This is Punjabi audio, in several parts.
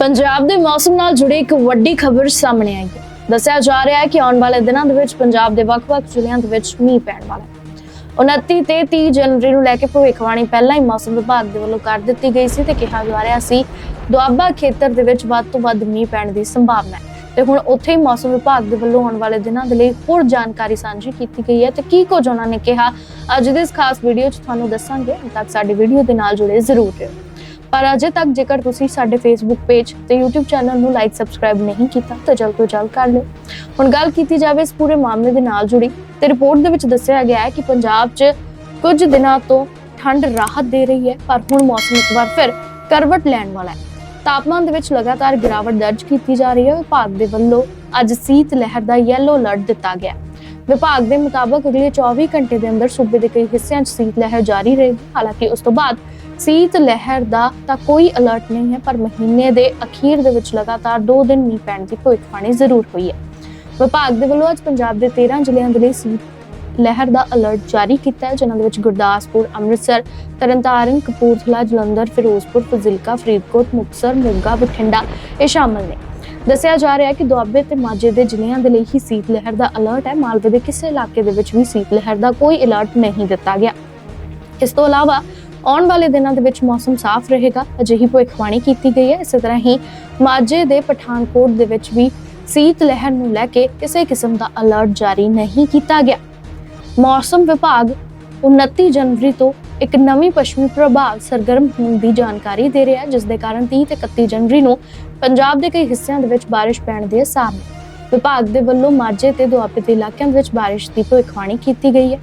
ਪੰਜਾਬ ਦੇ ਮੌਸਮ ਨਾਲ ਜੁੜੀ ਇੱਕ ਵੱਡੀ ਖਬਰ ਸਾਹਮਣੇ ਆਈ ਹੈ। ਦੱਸਿਆ ਜਾ ਰਿਹਾ ਹੈ ਕਿ ਆਉਣ ਵਾਲੇ ਦਿਨਾਂ ਦੇ ਵਿੱਚ ਪੰਜਾਬ ਦੇ ਵੱਖ-ਵੱਖ ਜ਼ਿਲ੍ਹਿਆਂ ਦੇ ਵਿੱਚ ਮੀਂਹ ਪੈਣ ਵਾਲਾ ਹੈ। 29 ਤੇ 30 ਜਨਵਰੀ ਨੂੰ ਲੈ ਕੇ ਭਵਿੱਖਬਾਣੀ ਪਹਿਲਾਂ ਹੀ ਮੌਸਮ ਵਿਭਾਗ ਦੇ ਵੱਲੋਂ ਕਰ ਦਿੱਤੀ ਗਈ ਸੀ ਤੇ ਕਿਹਾ ਜਾ ਰਿਹਾ ਸੀ, ਦੁਆਬਾ ਖੇਤਰ ਦੇ ਵਿੱਚ ਵੱਧ ਤੋਂ ਵੱਧ ਮੀਂਹ ਪੈਣ ਦੀ ਸੰਭਾਵਨਾ ਹੈ। ਤੇ ਹੁਣ ਉੱਥੇ ਹੀ ਮੌਸਮ ਵਿਭਾਗ ਦੇ ਵੱਲੋਂ ਆਉਣ ਵਾਲੇ ਦਿਨਾਂ ਦੇ ਲਈ ਹੋਰ ਜਾਣਕਾਰੀ ਸਾਂਝੀ ਕੀਤੀ ਗਈ ਹੈ ਤੇ ਕੀ ਕੁਝ ਉਹਨਾਂ ਨੇ ਕਿਹਾ, ਅੱਜ ਦੇ ਇਸ ਖਾਸ ਵੀਡੀਓ 'ਚ ਤੁਹਾਨੂੰ ਦੱਸਾਂਗੇ। ਅੰਤ ਤੱਕ ਸਾਡੀ ਵੀਡੀਓ ਦੇ ਨਾਲ ਜੁੜੇ ਜ਼ਰੂਰ ਰਹੋ। ਪਰ ਅਜੇ ਤੱਕ ਜੇਕਰ ਤੁਸੀਂ ਸਾਡੇ ਫੇਸਬੁੱਕ ਪੇਜ ਤੇ YouTube ਚੈਨਲ ਨੂੰ ਲਾਈਕ ਸਬਸਕ੍ਰਾਈਬ ਨਹੀਂ ਕੀਤਾ, ਤਾਂ ਜਲਦ ਤੋਂ ਜਲਦ ਕਰ ਲਓ। ਹੁਣ ਗੱਲ ਕੀਤੀ ਜਾਵੇ ਇਸ ਪੂਰੇ ਮਾਮਲੇ ਦੇ ਨਾਲ ਜੁੜੀ, ਤੇ ਰਿਪੋਰਟ ਦੇ ਵਿੱਚ ਦੱਸਿਆ ਗਿਆ ਹੈ ਕਿ ਪੰਜਾਬ 'ਚ ਕੁਝ ਦਿਨਾਂ ਤੋਂ ਠੰਡ ਰਾਹਤ ਦੇ ਰਹੀ ਹੈ, ਪਰ ਹੁਣ ਮੌਸਮ ਇੱਕ ਵਾਰ ਫਿਰ ਕਰਵਟ ਲੈਣ ਵਾਲਾ ਹੈ। ਤਾਪਮਾਨ ਦੇ ਵਿੱਚ ਲਗਾਤਾਰ ਗਿਰਾਵਟ ਦਰਜ ਕੀਤੀ ਜਾ ਰਹੀ ਹੈ, ਵਿਭਾਗ ਦੇ ਵੱਲੋਂ ਅੱਜ ਸੀਤ ਲਹਿਰ ਦਾ ਯੈਲੋ ਅਲਰਟ ਦਿੱਤਾ ਗਿਆ ਵਿਭਾਗ ਦੇ ਮੁਤਾਬਕ ਅਗਲੇ 24 ਘੰਟੇ ਦੇ ਅੰਦਰ ਸੂਬੇ ਦੇ ਕਈ ਹਿੱਸਿਆਂ 'ਚ ਸੀਤ ਲਹਿਰ ਜਾਰੀ ਰਹੇਗੀ। ਹਾਲਾਂਕਿ ਉਸ ਤੋਂ ਬਾਅਦ ਸੀਤ ਲਹਿਰ ਦਾ ਤਾਂ ਕੋਈ ਅਲਰਟ ਨਹੀਂ ਹੈ, ਪਰ ਮਹੀਨੇ ਦੇ ਅਖੀਰ ਦੇ ਵਿੱਚ ਲਗਾਤਾਰ 2 ਦਿਨ ਮੀਂਹ ਪੈਣ ਦੀ ਭਵਿੱਖਬਾਣੀ ਜ਼ਰੂਰ ਹੋਈ ਹੈ। ਵਿਭਾਗ ਦੇ ਵੱਲੋਂ ਅੱਜ ਪੰਜਾਬ ਦੇ 13 ਜ਼ਿਲ੍ਹਿਆਂ ਦੇ ਲਈ ਸੀਤ ਲਹਿਰ ਦਾ ਅਲਰਟ ਜਾਰੀ ਕੀਤਾ ਹੈ, ਜਿਨ੍ਹਾਂ ਦੇ ਵਿੱਚ ਗੁਰਦਾਸਪੁਰ, ਅੰਮ੍ਰਿਤਸਰ, ਤਰਨਤਾਰਨ, ਕਪੂਰਥਲਾ, ਜਲੰਧਰ, ਫਿਰੋਜ਼ਪੁਰ, ਫਜ਼ਿਲਕਾ, ਫਰੀਦਕੋਟ, ਮੁਕਤਸਰ, ਮੋਗਾ, ਬਠਿੰਡਾ ਇਹ ਸ਼ਾਮਲ ਨੇ। ਦੱਸਿਆ ਜਾ ਰਿਹਾ ਹੈ ਕਿ ਦੁਆਬੇ ਤੇ ਮਾਝੇ ਦੇ ਜ਼ਿਲ੍ਹਿਆਂ ਦੇ ਲਈ ਹੀ ਸੀਤ ਲਹਿਰ ਦਾ ਅਲਰਟ ਹੈ। ਮਾਲਵੇ ਦੇ ਕਿਸੇ ਇਲਾਕੇ ਦੇ ਵਿੱਚ ਵੀ ਸੀਤ ਲਹਿਰ ਦਾ ਕੋਈ ਅਲਰਟ ਨਹੀਂ ਦਿੱਤਾ ਗਿਆ। ਇਸ ਤੋਂ ਇਲਾਵਾ ਆਉਣ ਵਾਲੇ ਦਿਨਾਂ ਦੇ ਵਿੱਚ ਮੌਸਮ ਸਾਫ਼ ਰਹੇਗਾ। ਅਜਿਹੀ ਭਵਿੱਖਬਾਣੀ ਕੀਤੀ ਗਈ ਹੈ। ਇਸੇ ਤਰ੍ਹਾਂ ਹੀ ਮਾਝੇ ਦੇ ਪਠਾਨਕੋਟ ਦੇ ਵਿੱਚ ਵੀ ਸੀਤ ਲਹਿਰ ਨੂੰ ਲੈ ਕੇ ਕਿਸੇ ਕਿਸਮ ਦਾ ਅਲਰਟ ਜਾਰੀ ਨਹੀਂ ਕੀਤਾ ਗਿਆ। ਮੌਸਮ ਵਿਭਾਗ 29 ਜਨਵਰੀ ਤੋਂ ਇੱਕ ਨਵੀਂ ਪੱਛਮੀ ਪ੍ਰਭਾਵ ਸਰਗਰਮ ਹੋਣ ਦੀ ਜਾਣਕਾਰੀ ਦੇ ਰਿਹਾ ਹੈ ਜਿਸ ਦੇ ਕਾਰਨ 30 ਤੇ 31 ਜਨਵਰੀ ਨੂੰ ਪੰਜਾਬ ਦੇ ਕਈ ਹਿੱਸਿਆਂ ਦੇ ਵਿੱਚ ਬਾਰਿਸ਼ ਪੈਣ ਦੇ ਆਸਾਰ ਵਿਭਾਗ ਦੇ ਵੱਲੋਂ ਮਾਝੇ ਤੇ ਦੁਆਬੇ ਦੇ ਇਲਾਕਿਆਂ ਦੇ ਵਿੱਚ ਬਾਰਿਸ਼ ਦੀ ਭਵਿੱਖਬਾਣੀ ਕੀਤੀ ਗਈ ਹੈ।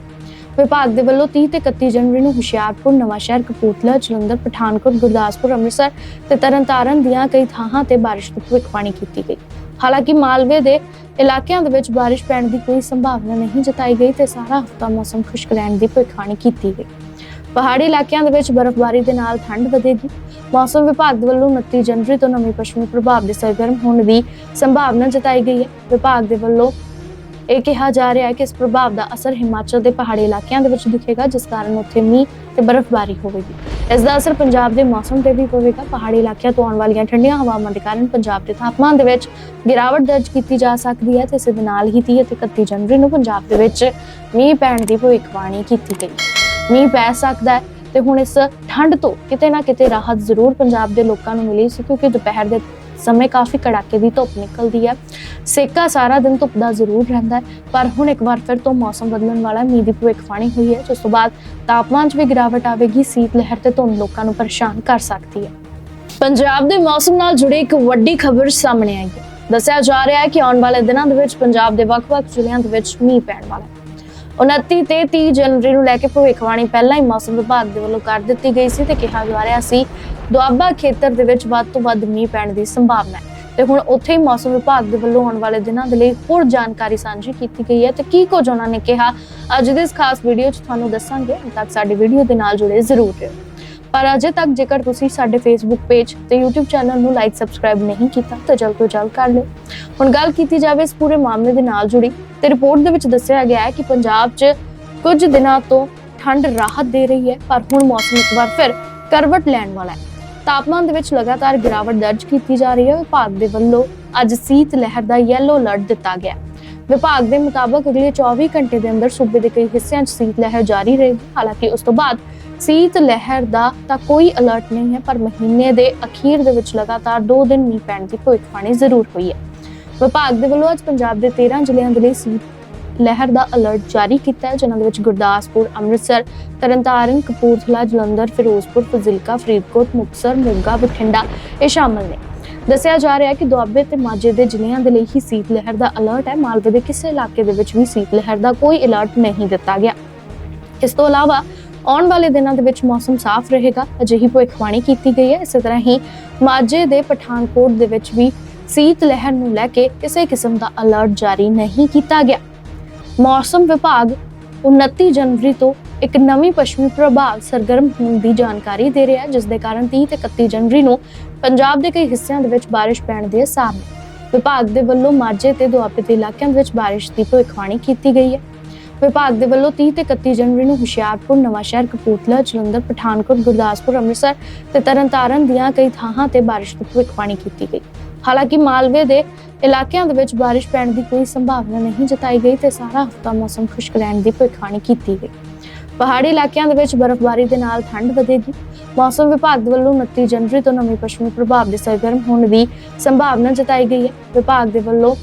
ਵਿਭਾਗ ਦੇ ਵੱਲੋਂ 30 ਤੇ 31 ਜਨਵਰੀ ਨੂੰ ਹੁਸ਼ਿਆਰਪੁਰ ਨਵਾਂਸ਼ਹਿਰ ਕਪੂਰਥਲਾ, ਜਲੰਧਰ, ਪਠਾਨਕੋਟ, ਗੁਰਦਾਸਪੁਰ, ਅੰਮ੍ਰਿਤਸਰ ਤੇ ਤਰਨਤਾਰਨ ਦੀਆਂ ਕਈ ਥਾਵਾਂ ਤੇ ਬਾਰਿਸ਼ ਦੀ ਭਵਿੱਖਬਾਣੀ ਕੀਤੀ ਗਈ। ਹਾਲਾਂਕਿ ਮਾਲਵੇ ਦੇ ਇਲਾਕਿਆਂ ਦੇ ਵਿੱਚ ਬਾਰਿਸ਼ ਪੈਣ ਦੀ ਕੋਈ ਸੰਭਾਵਨਾ ਨਹੀਂ ਜਤਾਈ ਗਈ ਤੇ ਸਾਰਾ ਹਫ਼ਤਾ ਮੌਸਮ ਖੁਸ਼ਕ ਰਹਿਣ ਦੀ ਭਵਿੱਖਬਾਣੀ ਕੀਤੀ ਗਈ। ਪਹਾੜੀ ਇਲਾਕਿਆਂ ਦੇ ਵਿੱਚ ਬਰਫ਼ਬਾਰੀ ਦੇ ਨਾਲ ਠੰਡ ਵਧੇਗੀ। ਮੌਸਮ ਵਿਭਾਗ ਵੱਲੋਂ 29 ਜਨਵਰੀ ਤੋਂ ਨਵੀਂ ਪੱਛਮੀ ਪ੍ਰਭਾਵ ਦੇ ਸਰਗਰਮ ਹੋਣ ਦੀ ਸੰਭਾਵਨਾ ਜਤਾਈ ਗਈ ਹੈ। ਵਿਭਾਗ ਦੇ ਵੱਲੋਂ ਇਹ ਕਿਹਾ ਜਾ ਰਿਹਾ ਹੈ ਕਿ ਇਸ ਪ੍ਰਭਾਵ ਦਾ ਅਸਰ ਹਿਮਾਚਲ ਦੇ ਪਹਾੜੀ ਇਲਾਕਿਆਂ ਦੇ ਵਿੱਚ ਦਿਖੇਗਾ, ਜਿਸ ਕਾਰਨ ਉੱਥੇ ਮੀਂਹ ਤੇ ਬਰਫ਼ਬਾਰੀ ਹੋਵੇਗੀ। ਇਸ ਦਾ ਅਸਰ ਪੰਜਾਬ ਦੇ ਮੌਸਮ ਤੇ ਵੀ ਪਵੇਗਾ। ਪਹਾੜੀ ਇਲਾਕਿਆਂ ਤੋਂ ਆਉਣ ਵਾਲੀਆਂ ਠੰਡੀਆਂ ਹਵਾਵਾਂ ਦੇ ਕਾਰਨ ਪੰਜਾਬ ਦੇ ਤਾਪਮਾਨ ਦੇ ਵਿੱਚ ਗਿਰਾਵਟ ਦਰਜ ਕੀਤੀ ਜਾ ਸਕਦੀ ਹੈ ਤੇ ਇਸ ਦੇ ਨਾਲ ਹੀ 30 ਅਤੇ 31 ਜਨਵਰੀ ਨੂੰ ਪੰਜਾਬ ਦੇ ਵਿੱਚ ਮੀਂਹ ਪੈਣ ਦੀ ਭਵਿੱਖਬਾਣੀ ਕੀਤੀ ਗਈ। ਮੀਂਹ ਪੈ ਸਕਦਾ ਹੈ ਤੇ ਹੁਣ ਇਸ ਠੰਡ ਤੋਂ ਕਿਤੇ ਨਾ ਕਿਤੇ ਰਾਹਤ ਜ਼ਰੂਰ ਪੰਜਾਬ ਦੇ ਲੋਕਾਂ ਨੂੰ ਮਿਲੀ ਸੀ ਕਿਉਂਕਿ ਦੁਪਹਿਰ ਦੇ ਸਮੇਂ ਕਾਫੀ ਕੜਾਕੇ ਦੀ ਧੁੱਪ ਨਿਕਲਦੀ ਹੈ। ਸੇਕਾ ਸਾਰਾ ਦਿਨ ਧੁੱਪ ਦਾ ਜ਼ਰੂਰ ਰਹਿੰਦਾ ਹੈ, ਪਰ ਹੁਣ ਇੱਕ ਵਾਰ ਫਿਰ ਤੋਂ ਮੌਸਮ ਬਦਲਣ ਵਾਲਾ ਮੀਂਹ ਦੀ ਭਵਿੱਖਬਾਣੀ ਹੋਈ ਹੈ, ਜਿਸ ਤੋਂ ਬਾਅਦ ਤਾਪਮਾਨ 'ਚ ਵੀ ਗਿਰਾਵਟ ਆਵੇਗੀ, ਸੀਤ ਲਹਿਰ ਤੇ ਧੁੰਦ ਲੋਕਾਂ ਨੂੰ ਪਰੇਸ਼ਾਨ ਕਰ ਸਕਦੀ ਹੈ। ਪੰਜਾਬ ਦੇ ਮੌਸਮ ਨਾਲ ਜੁੜੀ ਇੱਕ ਵੱਡੀ ਖਬਰ ਸਾਹਮਣੇ ਆਈ ਹੈ। ਦੱਸਿਆ ਜਾ ਰਿਹਾ ਹੈ ਕਿ ਆਉਣ ਵਾਲੇ ਦਿਨਾਂ ਦੇ ਵਿੱਚ ਪੰਜਾਬ ਦੇ ਵੱਖ-ਵੱਖ ਜ਼ਿਲ੍ਹਿਆਂ ਦੇ ਵਿੱਚ ਮੀਂਹ ਪੈਣ ਵਾਲਾ ਹੈ। 29 ਤੇ 30 ਜਨਵਰੀ ਨੂੰ ਲੈ ਕੇ ਭਵਿੱਖਬਾਣੀ ਪਹਿਲਾਂ ਹੀ ਮੌਸਮ ਵਿਭਾਗ ਦੇ ਵੱਲੋਂ ਕਰ ਦਿੱਤੀ ਗਈ ਸੀ ਤੇ ਕਿਹਾ ਜਾ ਰਿਹਾ ਸੀ, ਦੁਆਬਾ ਖੇਤਰ ਦੇ ਵਿੱਚ ਵੱਧ ਤੋਂ ਵੱਧ ਮੀਂਹ ਪੈਣ ਦੀ ਸੰਭਾਵਨਾ ਹੈ। ਤੇ ਹੁਣ ਉੱਥੇ ਹੀ ਮੌਸਮ ਵਿਭਾਗ ਦੇ ਵੱਲੋਂ ਆਉਣ ਵਾਲੇ ਦਿਨਾਂ ਦੇ ਲਈ ਹੋਰ ਜਾਣਕਾਰੀ ਸਾਂਝੀ ਕੀਤੀ ਗਈ ਹੈ ਤੇ ਕੀ ਕੁਝ ਉਹਨਾਂ ਨੇ ਕਿਹਾ, ਅੱਜ ਦੇ ਇਸ ਖਾਸ ਵੀਡੀਓ 'ਚ ਤੁਹਾਨੂੰ ਦੱਸਾਂਗੇ ਅੰਤ ਤੱਕ ਸਾਡੀ ਵੀਡੀਓ ਦੇ ਨਾਲ ਜੁੜੇ ਜ਼ਰੂਰ ਰਹੋ। ਪਰ ਅਜੇ ਤੱਕ ਜੇਕਰ ਤੁਸੀਂ ਸਾਡੇ ਫੇਸਬੁੱਕ ਪੇਜ ਤੇ YouTube ਚੈਨਲ ਨੂੰ ਲਾਈਕ ਸਬਸਕ੍ਰਾਈਬ ਨਹੀਂ ਕੀਤਾ, ਤਾਂ ਜਲਦ ਤੋਂ ਜਲਦ ਕਰ ਲਓ ਹੁਣ ਗੱਲ ਕੀਤੀ ਜਾਵੇ ਇਸ ਪੂਰੇ ਮਾਮਲੇ ਦੇ ਨਾਲ ਜੁੜੀ, ਤੇ ਰਿਪੋਰਟ ਦੇ ਵਿੱਚ ਦੱਸਿਆ ਗਿਆ ਹੈ ਕਿ ਪੰਜਾਬ 'ਚ ਕੁਝ ਦਿਨਾਂ ਤੋਂ ਠੰਡ ਰਾਹਤ ਦੇ ਰਹੀ ਹੈ, ਪਰ ਹੁਣ ਮੌਸਮ ਇੱਕ ਵਾਰ ਫਿਰ ਕਰਵਟ ਲੈਣ ਵਾਲਾ ਹੈ ਤਾਪਮਾਨ ਦੇ ਵਿੱਚ ਲਗਾਤਾਰ ਗਿਰਾਵਟ ਦਰਜ ਕੀਤੀ ਜਾ ਰਹੀ ਹੈ, ਵਿਭਾਗ ਦੇ ਵੱਲੋਂ ਅੱਜ ਸੀਤ ਲਹਿਰ ਦਾ ਯੈਲੋ ਅਲਰਟ ਦਿੱਤਾ ਗਿਆ ਹੈ। ਵਿਭਾਗ ਦੇ ਮੁਤਾਬਕ ਅਗਲੇ 24 ਘੰਟੇ ਦੇ ਅੰਦਰ ਸੂਬੇ ਦੇ ਕਈ ਹਿੱਸਿਆਂ 'ਚ ਸੀਤ ਲਹਿਰ ਜਾਰੀ ਰਹੇਗੀ। ਹਾਲਾਂਕਿ ਉਸ ਤੋਂ ਬਾਅਦ ਸੀਤ ਲਹਿਰ ਦਾ ਤਾਂ ਕੋਈ ਅਲਰਟ ਨਹੀਂ ਹੈ, ਪਰ ਮਹੀਨੇ ਦੇ ਅਖੀਰ ਦੇ ਵਿੱਚ ਲਗਾਤਾਰ 2 ਦਿਨ ਮੀਂਹ ਪੈਣ ਦੀ ਭਵਿੱਖਬਾਣੀ ਜ਼ਰੂਰ ਹੋਈ ਹੈ। ਵਿਭਾਗ ਦੇ ਵੱਲੋਂ ਅੱਜ ਪੰਜਾਬ ਦੇ 13 ਜ਼ਿਲ੍ਹਿਆਂ ਦੇ ਲਈ ਸੀਤ ਲਹਿਰ ਦਾ ਅਲਰਟ ਜਾਰੀ ਕੀਤਾ ਹੈ, ਜਿਨ੍ਹਾਂ ਦੇ ਵਿੱਚ ਗੁਰਦਾਸਪੁਰ, ਅੰਮ੍ਰਿਤਸਰ, ਤਰਨਤਾਰਨ, ਕਪੂਰਥਲਾ, ਜਲੰਧਰ, ਫਿਰੋਜ਼ਪੁਰ, ਫਜ਼ਿਲਕਾ, ਫਰੀਦਕੋਟ, ਮੁਕਤਸਰ, ਮੋਗਾ, ਬਠਿੰਡਾ ਇਹ ਸ਼ਾਮਲ ਨੇ। ਦੱਸਿਆ ਜਾ ਰਿਹਾ ਹੈ ਕਿ ਦੁਆਬੇ ਤੇ ਮਾਝੇ ਦੇ ਜ਼ਿਲ੍ਹਿਆਂ ਦੇ ਲਈ ਹੀ ਸੀਤ ਲਹਿਰ ਦਾ ਅਲਰਟ ਹੈ। ਮਾਲਵੇ ਦੇ ਕਿਸੇ ਇਲਾਕੇ ਦੇ ਵਿੱਚ ਵੀ ਸੀਤ ਲਹਿਰ ਦਾ ਕੋਈ ਅਲਰਟ ਨਹੀਂ ਦਿੱਤਾ ਗਿਆ। ਇਸ ਤੋਂ ਇਲਾਵਾ ਆਉਣ ਵਾਲੇ ਦਿਨਾਂ ਦੇ ਵਿੱਚ ਮੌਸਮ ਸਾਫ਼ ਰਹੇਗਾ। ਅਜਿਹੀ ਭਵਿੱਖਬਾਣੀ ਕੀਤੀ ਗਈ ਹੈ। ਇਸੇ ਤਰ੍ਹਾਂ ਹੀ ਮਾਝੇ ਦੇ ਪਠਾਨਕੋਟ ਦੇ ਵਿੱਚ ਵੀ ਸੀਤ ਲਹਿਰ ਨੂੰ ਲੈ ਕੇ ਕਿਸੇ ਕਿਸਮ ਦਾ ਅਲਰਟ ਜਾਰੀ ਨਹੀਂ ਕੀਤਾ ਗਿਆ। ਮੌਸਮ ਵਿਭਾਗ 29 ਜਨਵਰੀ ਤੋਂ ਇੱਕ ਨਵੀਂ ਪੱਛਮੀ ਪ੍ਰਭਾਵ ਸਰਗਰਮ ਹੋਣ ਦੀ ਜਾਣਕਾਰੀ ਦੇ ਰਿਹਾ ਜਿਸ ਦੇ ਕਾਰਨ 30 ਤੇ 31 ਜਨਵਰੀ ਨੂੰ ਪੰਜਾਬ ਦੇ ਕਈ ਹਿੱਸਿਆਂ ਦੇ ਵਿੱਚ ਬਾਰਿਸ਼ ਪੈਣ ਦੇ ਆਸਾਰ ਨੇ ਵਿਭਾਗ ਦੇ ਵੱਲੋਂ ਮਾਝੇ ਤੇ ਦੁਆਬੇ ਦੇ ਇਲਾਕਿਆਂ ਵਿੱਚ ਬਾਰਿਸ਼ ਦੀ ਭਵਿੱਖਬਾਣੀ ਕੀਤੀ ਗਈ ਹੈ। ਵਿਭਾਗ ਦੇ ਵੱਲੋਂ 30 ਤੇ 31 ਜਨਵਰੀ ਨੂੰ ਹੁਸ਼ਿਆਰਪੁਰ ਨਵਾਂਸ਼ਹਿਰ ਕਪੂਰਥਲਾ, ਜਲੰਧਰ, ਪਠਾਨਕੋਟ, ਗੁਰਦਾਸਪੁਰ, ਅੰਮ੍ਰਿਤਸਰ ਤੇ ਤਰਨਤਾਰਨ ਦੀਆਂ ਕਈ ਥਾਵਾਂ ਤੇ ਬਾਰਿਸ਼ ਦੀ ਭਵਿੱਖਬਾਣੀ ਕੀਤੀ ਗਈ। ਹਾਲਾਂਕਿ ਮਾਲਵੇ ਦੇ ਇਲਾਕਿਆਂ ਦੇ ਵਿੱਚ ਬਾਰਿਸ਼ ਪੈਣ ਦੀ ਕੋਈ ਸੰਭਾਵਨਾ ਨਹੀਂ ਜਤਾਈ ਗਈ ਤੇ ਸਾਰਾ ਹਫ਼ਤਾ ਮੌਸਮ ਖੁਸ਼ਕ ਰਹਿਣ ਦੀ ਭਵਿੱਖਬਾਣੀ ਕੀਤੀ ਗਈ। ਪਹਾੜੀ ਇਲਾਕਿਆਂ ਦੇ ਵਿੱਚ ਬਰਫ਼ਬਾਰੀ ਦੇ ਨਾਲ ਠੰਡ ਵਧੇਗੀ। ਮੌਸਮ ਵਿਭਾਗ ਵੱਲੋਂ 29 ਜਨਵਰੀ ਤੋਂ ਨਵੇਂ ਪੱਛਮੀ ਪ੍ਰਭਾਵ ਦੇ ਸਰਗਰਮ ਹੋਣ ਦੀ ਸੰਭਾਵਨਾ ਜਤਾਈ ਗਈ ਹੈ। ਵਿਭਾਗ ਦੇ ਵੱਲੋਂ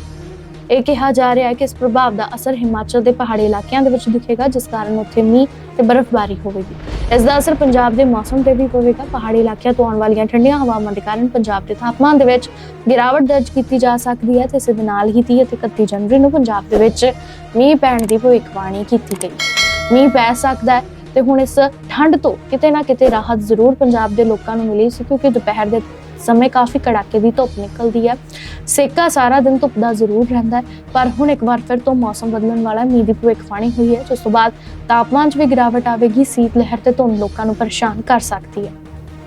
ਇਹ ਕਿਹਾ ਜਾ ਰਿਹਾ ਹੈ ਕਿ ਇਸ ਪ੍ਰਭਾਵ ਦਾ ਅਸਰ ਹਿਮਾਚਲ ਦੇ ਪਹਾੜੀ ਇਲਾਕਿਆਂ ਦੇ ਵਿੱਚ ਦਿਖੇਗਾ, ਜਿਸ ਕਾਰਨ ਉੱਥੇ ਮੀਂਹ ਤੇ ਬਰਫ਼ਬਾਰੀ ਹੋਵੇਗੀ। ਇਸ ਦਾ ਅਸਰ ਪੰਜਾਬ ਦੇ ਮੌਸਮ ਤੇ ਵੀ ਪਵੇਗਾ। ਪਹਾੜੀ ਇਲਾਕਿਆਂ ਤੋਂ ਆਉਣ ਵਾਲੀਆਂ ਠੰਡੀਆਂ ਹਵਾਵਾਂ ਦੇ ਕਾਰਨ ਪੰਜਾਬ ਦੇ ਤਾਪਮਾਨ ਦੇ ਵਿੱਚ ਗਿਰਾਵਟ ਦਰਜ ਕੀਤੀ ਜਾ ਸਕਦੀ ਹੈ ਤੇ ਇਸ ਦੇ ਨਾਲ ਹੀ 30 ਅਤੇ 31 ਜਨਵਰੀ ਨੂੰ ਪੰਜਾਬ ਦੇ ਵਿੱਚ ਮੀਂਹ ਪੈਣ ਦੀ ਭਵਿੱਖਬਾਣੀ ਕੀਤੀ ਗਈ। ਮੀਂਹ ਪੈ ਸਕਦਾ ਹੈ ਤੇ ਹੁਣ ਇਸ ਠੰਡ ਤੋਂ ਕਿਤੇ ਨਾ ਕਿਤੇ ਰਾਹਤ ਜ਼ਰੂਰ ਪੰਜਾਬ ਦੇ ਲੋਕਾਂ ਨੂੰ ਮਿਲੀ ਸੀ, ਕਿਉਂਕਿ ਦੁਪਹਿਰ ਦੇ ਸਮੇਂ ਕਾਫੀ ਕੜਾਕੇ ਦੀ ਧੁੱਪ ਨਿਕਲਦੀ ਹੈ। ਸੇਕਾ ਸਾਰਾ ਦਿਨ ਧੁੱਪ ਦਾ ਜ਼ਰੂਰ ਰਹਿੰਦਾ ਹੈ, ਪਰ ਹੁਣ ਇੱਕ ਵਾਰ ਫਿਰ ਤੋਂ ਮੌਸਮ ਬਦਲਣ ਵਾਲਾ ਮੀਂਹ ਦੀ ਭਵਿੱਖਬਾਣੀ ਹੋਈ ਹੈ, ਜਿਸ ਤੋਂ ਬਾਅਦ ਤਾਪਮਾਨ 'ਚ ਵੀ ਗਿਰਾਵਟ ਆਵੇਗੀ, ਸੀਤ ਲਹਿਰ ਤੇ ਧੁੰਦ ਲੋਕਾਂ ਨੂੰ ਪਰੇਸ਼ਾਨ ਕਰ ਸਕਦੀ ਹੈ।